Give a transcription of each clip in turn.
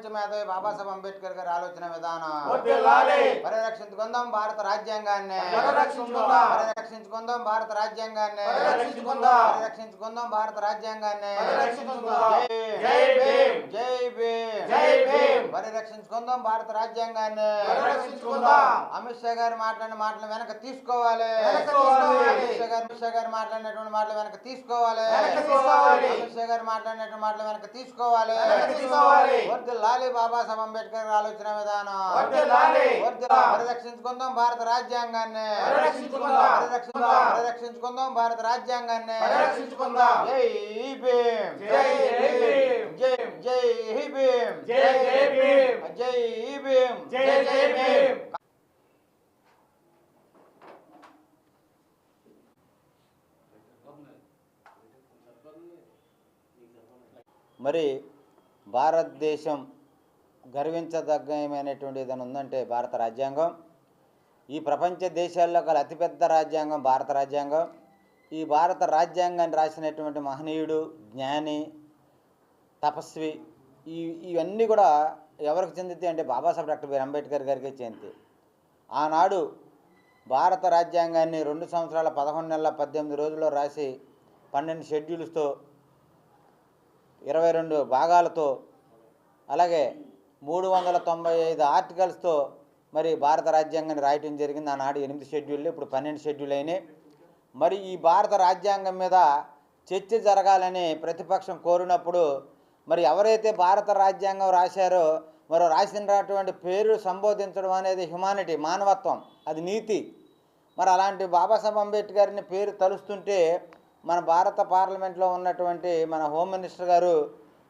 ప్రపంచ మేధావి బాబాసాహెబ్ అంబేద్కర్ గారి ఆలోచన విధానం. పరిరక్షించుకుందాం భారత రాజ్యాంగాన్ని పరిరక్షించుకుందాం. భారత రాజ్యాంగాన్ని పరిరక్షించుకుందాం. భారత రాజ్యాంగాన్ని. జై భీమ్ జై భీమ్. పరిరక్షించుకుందాం భారత రాజ్యాంగాన్ని. అమిత్ షా గారు మాట్లాడిన మాటలు వెనక తీసుకోవాలి. అమిత్ షా గారు అమిత్ షా గారు మాట్లాడినటువంటి మాటలు వెనక తీసుకోవాలి. అమిత్ షా గారు మాట్లాడినటువంటి మాటలు వెనక తీసుకోవాలి తీసుకోవాలి. వర్ధిల్లాలి బాబాసాహెబ్ అంబేద్కర్ గారి ఆలోచన విధానం పరిరక్షించుకుందాం భారత రాజ్యాంగాన్ని పరిరక్షించుకుందాం. భారత రాజ్యాంగాన్ని. జై భీమ్ జై జై. జై జై భీమ్ జై జై భీమ్. జై భీమ్. జై జై భీమ్. మరి భారతదేశం గర్వించదగ్గమైనటువంటి ఏదైనా ఉందంటే భారత రాజ్యాంగం. ఈ ప్రపంచ దేశాల్లో గల అతిపెద్ద రాజ్యాంగం భారత రాజ్యాంగం. ఈ భారత రాజ్యాంగాన్ని రాసినటువంటి మహనీయుడు జ్ఞాని తపస్వి ఈ ఇవన్నీ కూడా ఎవరికి చెందితే అంటే బాబాసాహెబ్ డాక్టర్ బిఆర్ అంబేద్కర్ గారికి చెంది ఆనాడు భారత రాజ్యాంగాన్ని రెండు సంవత్సరాల పదకొండు నెలల పద్దెనిమిది రోజుల్లో రాసి పన్నెండు షెడ్యూల్స్తో ఇరవై రెండు భాగాలతో అలాగే మూడు వందల తొంభై ఐదు ఆర్టికల్స్తో మరి భారత రాజ్యాంగాన్ని రాయటం జరిగింది. ఆనాడు ఎనిమిది షెడ్యూళ్ళు ఇప్పుడు పన్నెండు షెడ్యూల్ అయినాయి. మరి ఈ భారత రాజ్యాంగం మీద చర్చ జరగాలని ప్రతిపక్షం కోరినప్పుడు మరి ఎవరైతే భారత రాజ్యాంగం రాశారో మరి రాసినటువంటి పేరు సంబోధించడం అనేది హ్యుమానిటీ మానవత్వం అది నీతి. మరి అలాంటి బాబాసాహెబ్ అంబేద్కర్ని పేరు తలుస్తుంటే మన భారత పార్లమెంట్లో ఉన్నటువంటి మన హోమ్ మినిస్టర్ గారు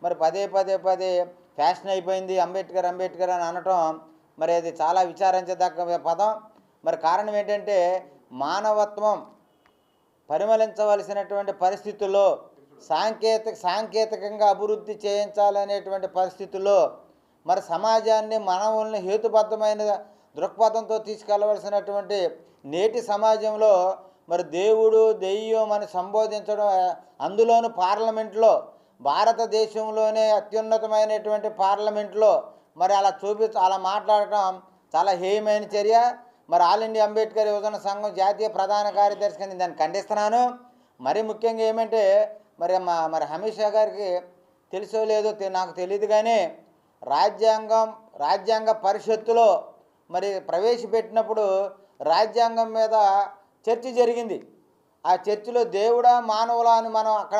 మరి పదే పదే పదే ఫ్యాషన్ అయిపోయింది అంబేద్కర్ అంబేద్కర్ అని అనటం మరి అది చాలా విచారించదగ్గ పదం. మరి కారణం ఏంటంటే మానవత్వం పరిమళించవలసినటువంటి పరిస్థితుల్లో సాంకేతిక సాంకేతికంగా అభివృద్ధి చేయించాలనేటువంటి పరిస్థితుల్లో మరి సమాజాన్ని మానవుల్ని హేతుబద్ధమైన దృక్పథంతో తీసుకెళ్ళవలసినటువంటి నేటి సమాజంలో మరి దేవుడు దెయ్యం అని సంబోధించడం అందులోను పార్లమెంట్లో భారతదేశంలోనే అత్యున్నతమైనటువంటి పార్లమెంట్లో మరి అలా చూపి అలా మాట్లాడటం చాలా హేయమైన చర్య. మరి ఆల్ ఇండియా అంబేద్కర్ యువజన సంఘం జాతీయ ప్రధాన కార్యదర్శి దాన్ని ఖండిస్తున్నాను. మరి ముఖ్యంగా ఏమంటే మరి మా మరి అమిత్ షా గారికి తెలుసో లేదో నాకు తెలియదు కానీ రాజ్యాంగం రాజ్యాంగ పరిషత్తులో మరి ప్రవేశపెట్టినప్పుడు రాజ్యాంగం మీద చర్చ జరిగింది. ఆ చర్చలో దేవుడా మానవులా అని మనం అక్కడ